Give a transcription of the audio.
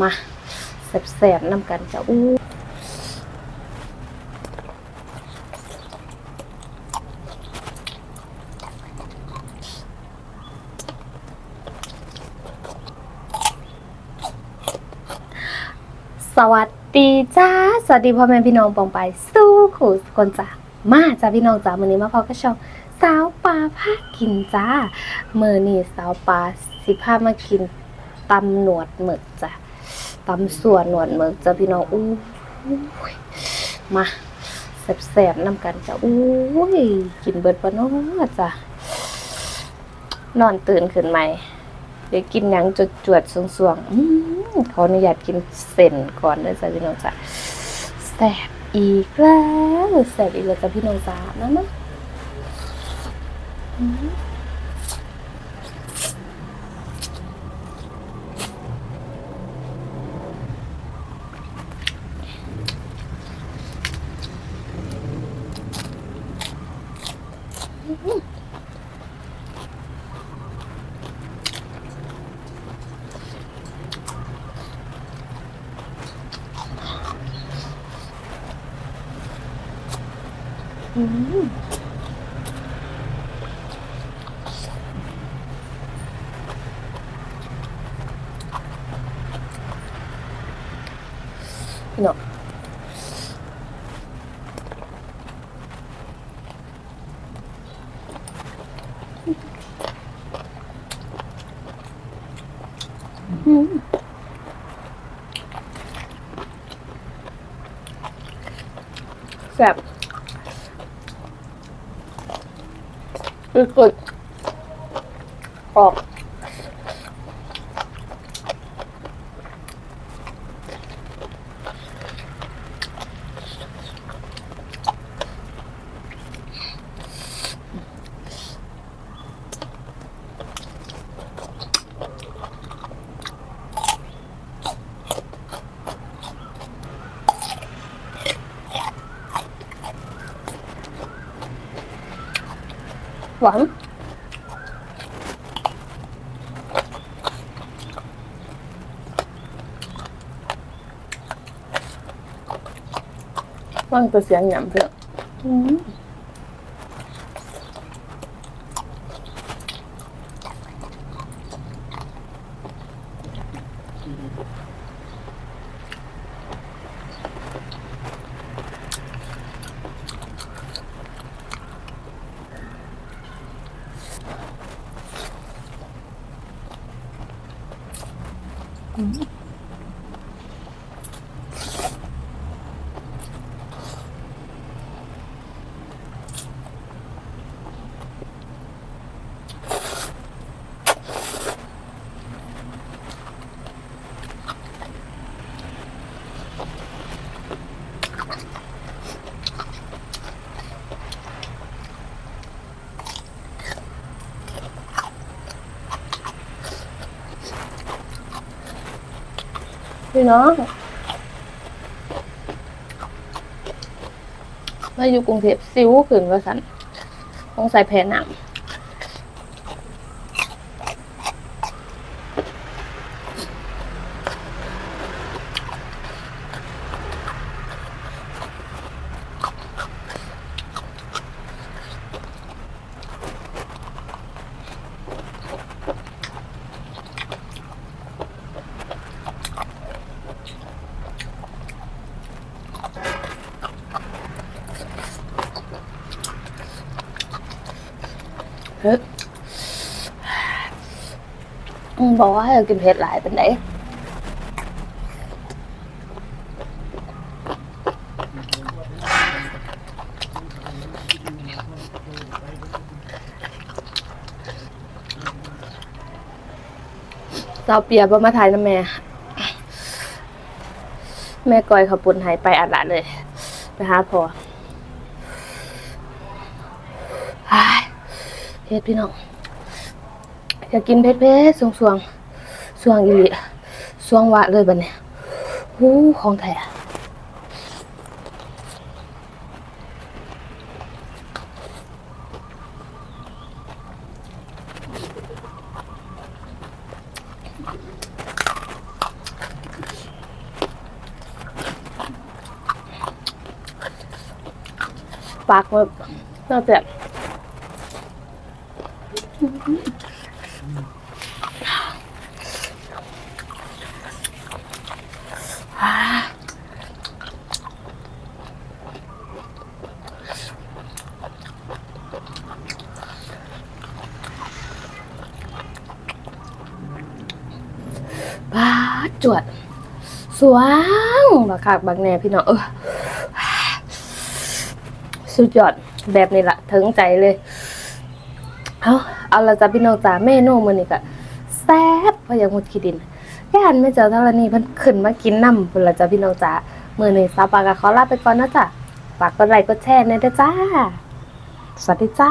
มาแสบๆน้ำกันจ้ะอู้สวัสดีจ้า สวัสดีพ่อแม่พี่น้องปองไปสู้ขู่คนจ้ามาจ้าพี่น้องจ้ามือนี้มาพอก็ชอบสาวปลาพากินจ้ามือนี้สาวปลาสิพามากิน ตำหนวดหมึกจ้ะตำส่วนหนวดหมึกจ้าพี่น้องอู้ยมาแสบๆน้ำกันจ้าอู้ยกินเบิดปะเนาะจ้ะนอนตื่นขึ้นใหม่เดี๋ยวกินหยังจดจวดสวงๆขออนุญาตกินเส้นก่อนเลยจ้ะพี่น้องจ้ะแสบอีกแล้วแสบอีกแล้วจ้ะพี่น้องจ้ะนั่นนะ อืมอืมพี่น้องอืม แซ่บคือกดออ หวานมันจะเสียงหยำเพื่อ น พี่น้องมาอยู่กรุงเทพซิวขึ้นว่าสันต้องใส่แผ่นหนัง บอกว่าให้กินเผ็ดหลายเป็นไหนเราเปียบมาถ่ายนะแม่ แม่ก้อยเขาปุ่นหายไปอัดละเลย ไปหาพอ เผ็ดพี่น้องอยากกินเผ็ดเผ็ดสวงสวงสวงอีหลีสวงวะเลยบัดนี่ยหูของแท้ปากมันน่าจะ บ้าจวด สว่างบักคักบักแน่พี่น้องเออสุดยอดแบบนี้ละถึงใจเลย เอาเอาละจ้ะพี่น้องจ้าเมนูมื้อนี้ก็แซ่บเพราะอย่างมุดขี้ดินย่านแม่เจ้าธรณีเพิ่นขึ้นมากินน้ำพุ่นละจ้ะพี่น้องจ้ามื้อนี้สาวปากก็ขอลาไปก่อนนะจ้ะฝากกดไลค์กดแชร์แน่เด้อจ้า สวัสดีจ้า